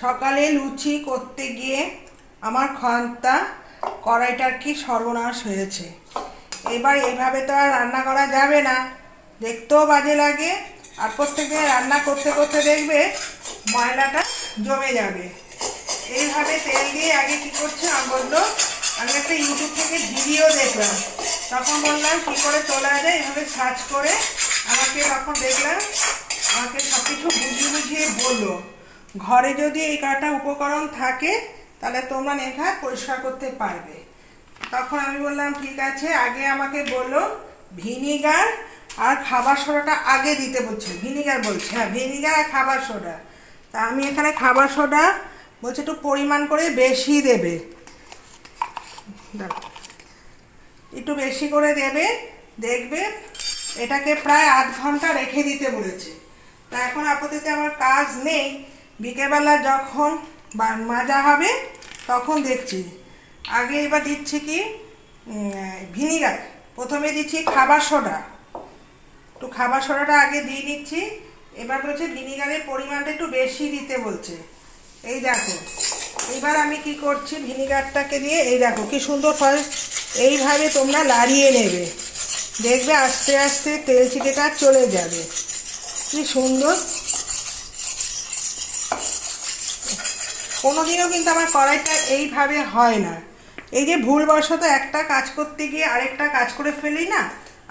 সকালে লুচি করতে গিয়ে আমার খন্তা কড়াইটার কি সর্বনাশ হয়েছে। এবার এইভাবে তো আর রান্না করা যাবে না। দেখতেও বাজে লাগে। আর প্রত্যেকে রান্না করতে করতে দেখবে ময়লাটা জমে যাবে। এইভাবে তেল দিয়ে আগে কি করছে আমি বলল? আমি একটা ইউটিউব থেকে ভিডিও দেখলাম। তখন বললাম, কী করে তোলা যায়? এভাবে সার্চ করে আমাকে তখন দেখলাম। আমাকে সব কিছু বুঝিয়ে বুঝিয়ে বলল। ঘরে যদি এই কটা উপকরণ থাকে, তাহলে তোমরা নেঘা পরিষ্কার করতে পারবে। তখন আমি বললাম, ঠিক আছে, আগে আমাকে বলল ভিনিগার আর খাবার সোডাটা আগে দিতে বলছে। ভিনিগার বলছে হ্যাঁ ভিনিগার আর খাবার সোডা। তা আমি এখানে খাবার সোডা বলছে, একটু পরিমাণ করে বেশি দেবে। একটু বেশি করে দেবে, দেখবে এটাকে প্রায় আধ ঘণ্টা রেখে দিতে বলেছে। তা এখন আপাতত আমার কাজ নেই। বিকেলবেলা যখন মাজা হবে, তখন দেখছি। আগে এবার দিচ্ছি কি ভিনিগার। প্রথমে দিচ্ছি খাবার সোডা। একটু খাবার সোডাটা আগে দিয়ে নিচ্ছি। এবার বলছে ভিনিগারের পরিমাণটা একটু বেশি দিতে বলছে। এই দেখো। এবার আমি কি করছি ভিনিগারটাকে দিয়ে, এই দেখো কি সুন্দর ফল। এইভাবে তোমরা লাড়িয়ে নেবে। দেখবে আস্তে আস্তে তেল চিটেটা চলে যাবে। কি সুন্দর কোনোদিনও কিন্তু আমার কড়াইটা এইভাবে হয় না। এই যে ভুলবশত একটা কাজ করতে গিয়ে আরেকটা কাজ করে ফেলি না,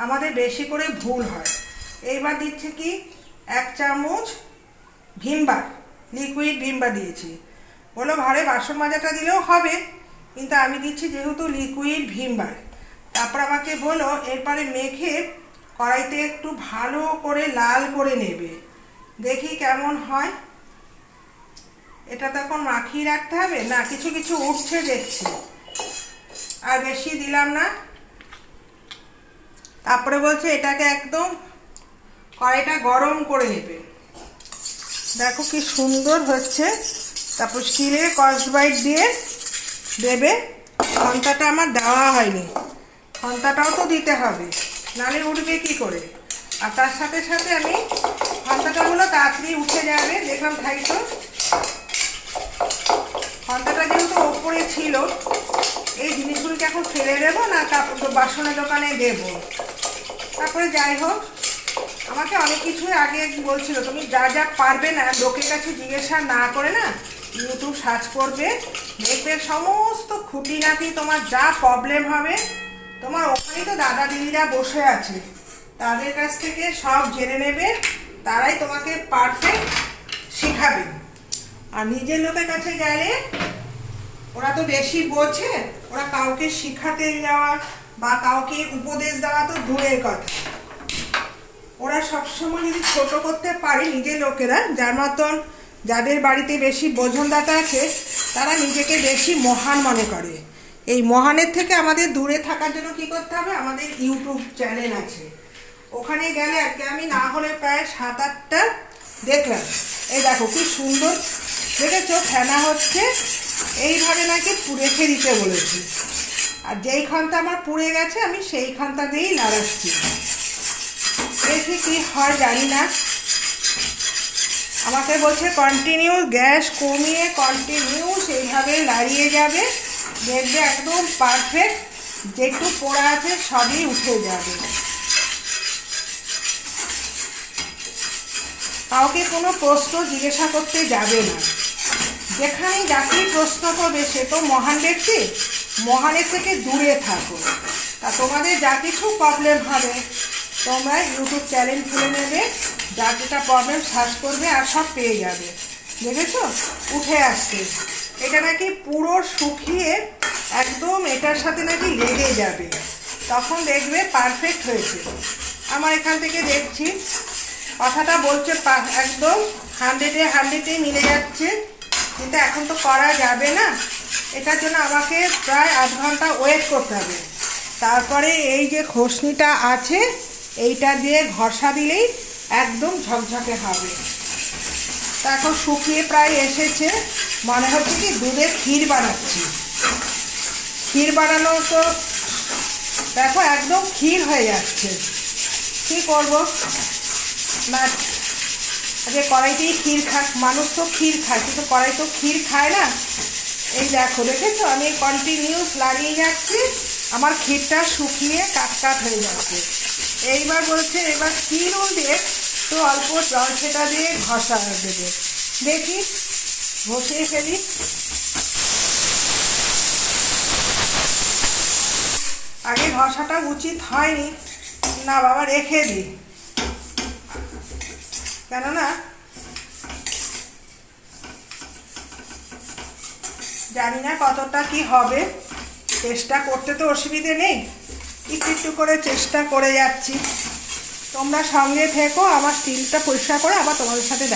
আমাদের বেশি করে ভুল হয়। এইবার দিচ্ছে কি? এক চামচ ভিমবার লিকুইড ভিমবার দিয়েছি। বলো ঘরে বাসন মাজাটা দিলেও হবে, কিন্তু আমি দিচ্ছি যেহেতু লিকুইড ভিমবার তারপর আমাকে বলো এরপরে মেখে কড়াইতে একটু ভালো করে লাল করে নেবে। দেখি কেমন হয়। এটা তো এখন মাখিয়ে রাখতে হবে? না, কিছু কিছু উঠছে দেখছি। আর বেশি দিলাম না। তারপরে বলছে এটাকে একদম কড়াইটা গরম করে নেবে। দেখো কি সুন্দর হচ্ছে। তারপর স্টিলের কসবাইট দিয়ে দেবে। খন্তাটা আমার দেওয়া হয়নি। খন্তাটাও তো দিতে হবে। নালে উঠবে কি করে? আর তার সাথে সাথে আমি খন্তাটাগুলো তাড়াতাড়ি উঠে যাবে। দেখলাম, তাই তো? ছিল, এই জিনিসগুলোকে এখন ফেলে দেবো না তারপর বাসনের দোকানে দেবো। তারপরে যাই হোক, আমাকে অনেক কিছুই আগে বলছিল, তুমি যা যা পারবে না, লোকের কাছে জিজ্ঞাসা না করে না ইউটিউব সার্চ করবে, দেখবে সমস্ত খুঁটিনাটি, তোমার যা প্রবলেম হবে, তোমার ওখানেই তো দাদা দিদিরা বসে আছে। তাদের কাছ থেকে সব জেনে নেবে, তারাই তোমাকে পারফেক্ট শেখাবে। আর নিজের লোকের কাছে গেলে ওরা তো বেশি বোঝে ওরা কাউকে শিখাতে যাওয়া বা কাউকে উপদেশ দেওয়া তো দূরের কথা। ওরা সবসময় যদি ছোট করতে পারে নিজের লোকেরা, যার মতন যাদের বাড়িতে বেশি বোঝনদাতা আছে, তারা নিজেকে বেশি মহান মনে করে। এই মহানের থেকে আমাদের দূরে থাকার জন্য কি করতে হবে? আমাদের ইউটিউব চ্যানেল আছে। ওখানে গেলে আজকে আমি না হলে প্রায় সাত আটটা দেখলাম। এই দেখো কি সুন্দর, দেখেছ? ফেনা হচ্ছে এইভাবে নাকি রেখে দিতে বলেছি। আর যেই খানটা আমার পুড়ে গেছে, আমি সেই খানটা দিয়েই লাগাচ্ছি দেখি কি হয় জানি না। আমাকে বলছে কন্টিনিউ গ্যাস কমিয়ে কন্টিনিউ সেইভাবে লাড়িয়ে যাবে। দেখবে একদম পারফেক্ট যেটু পোড়া আছে সবই উঠে যাবে। কাউকে কোনো প্রশ্ন জিজ্ঞাসা করতে যাবে না। যেখানেই যাকেই প্রশ্ন করবে সে তো মহান ব্যক্তি। মহানের থেকে দূরে থাকো। তা তোমাদের যা কিছু প্রবলেম হবে, তোমরা ইউটিউব চ্যানেল খুলে নেবে, যা যেটা প্রবলেম সার্চ করবে আর সব পেয়ে যাবে। দেখেছ উঠে আসছে। এটা নাকি পুরো শুকিয়ে একদম এটার সাথে নাকি লেগে যাবে। তখন দেখবে পারফেক্ট হয়েছে। আমার এখান থেকে দেখছি। কথাটা বলছে একদম হান্ড্রেডে হান্ড্রেডে মিলে যাচ্ছে। কিন্তু এখন তো করা যাবে না। এটার জন্য আমাকে প্রায় আধ ঘণ্টা ওয়েট করতে হবে। তারপরে এই যে খসনিটা আছে, এইটা দিয়ে ঘষা দিলেই একদম ঝকঝকে হবে। তা এখন শুকিয়ে প্রায় এসেছে। মনে হচ্ছে কি দুধের ক্ষীর বানাচ্ছি। ক্ষীর বানানো তো দেখো একদম ক্ষীর হয়ে যাচ্ছে। কী করব? না যে কড়াইতেই ক্ষীর খাক মানুষ তো ক্ষীর খায়, কিন্তু কড়াই তো ক্ষীর খায় না। এই দেখো, দেখেছ? আমি কন্টিনিউস লাগিয়ে যাচ্ছি, আমার ক্ষীরটা শুকিয়ে কাট কাট হয়ে যাচ্ছে। এইবার বলছে, এবার ক্ষীর দিয়ে তো অল্প জল সেটা দিয়ে ঘষা দেবে। দেখি, ঘষিয়ে ফেলি। আগে ঘষাটা উচিত হয়নি, না বাবা, রেখে দিই। কেননা, জানি না কতটা কি হবে। চেষ্টা করতে তো অসুবিধে নেই। একটু একটু করে চেষ্টা করে যাচ্ছি। তোমরা সঙ্গে থেকো, আমার স্টিলটা পরিষ্কার করে আবার তোমাদের সাথে দেখা